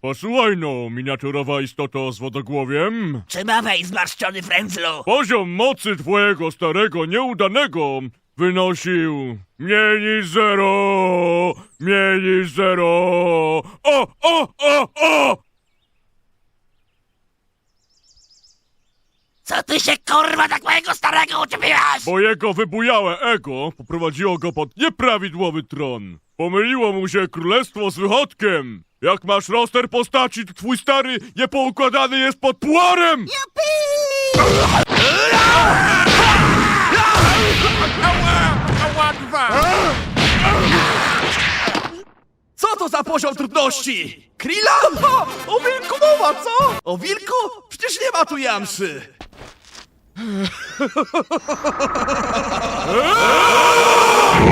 Posłuchaj no, miniaturowa istoto z wodogłowiem. Czy ma wejść zmarszczony frędzlu? Poziom mocy twojego starego nieudanego wynosił mniej niż zero, mniej niż zero. O, o, o, o! Co ty się kurwa tak mojego starego uczepiłaś? Bo jego wybujałe ego poprowadziło go pod nieprawidłowy tron. Pomyliło mu się królestwo z wychodkiem. Jak masz roster postaci, to twój stary niepoukładany jest pod puarem! Co to za poziom trudności? Krilla? O, o wilku mowa, co? O wilku? Przecież nie ma tu jamszy.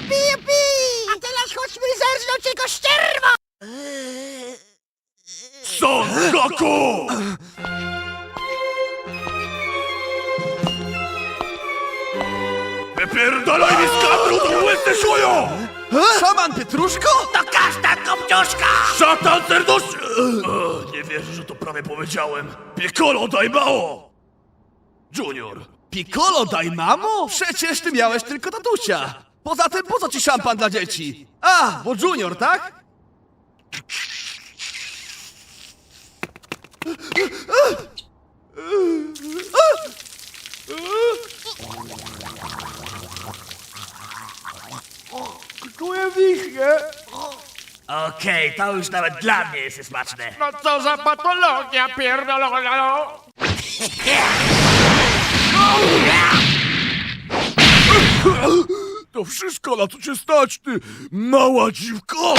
Jupi, jupi! A teraz chodźmy zerżnąć jego ścierwo! Son Goku! Wypierdalaj mi z kadru, to łysy szujo! Szaman Pietruszko? To kasztan kopciuszka! Szatan serduszczy! Nie wierzę, że to prawie powiedziałem. Piccolo, daj mało! Junior, Piccolo daj mamo? Przecież ty miałeś tylko tatusia. Poza tym po co ci szampan dla dzieci? A, bo junior, tak? Czuję wichnie. Okej, to już nawet dla mnie jest smaczne. No co za patologia pierdolona. to wszystko na co cię stać, ty mała dziwko!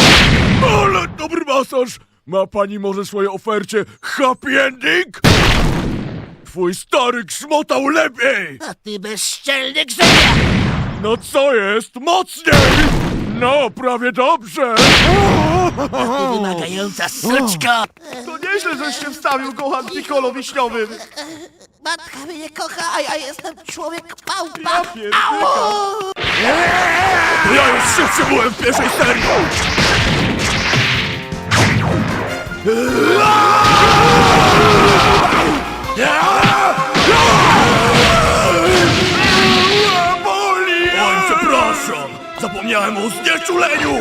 Ale dobry masaż! Ma pani może w swojej ofercie happy ending? Twój stary grzmotał lepiej! A ty bezszczelny grzebie! No co jest? Mocniej! No, prawie dobrze! Ty wymagająca suczko! To nieźle, żeś się wstawił kocham Piccolo wiśniowym. Matka mnie kocha, a ja jestem człowiek małpa! Ja. Ja już szybciej byłem w pierwszej serii! Oj, przepraszam! Zapomniałem o znieczuleniu!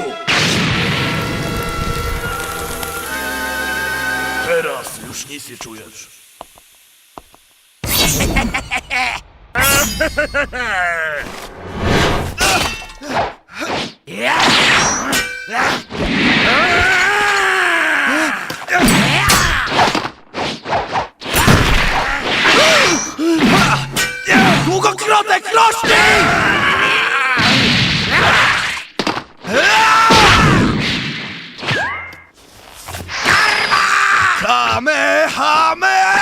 Teraz już nic nie czujesz. Długo klodek rośnie! Karma! Kamehameha!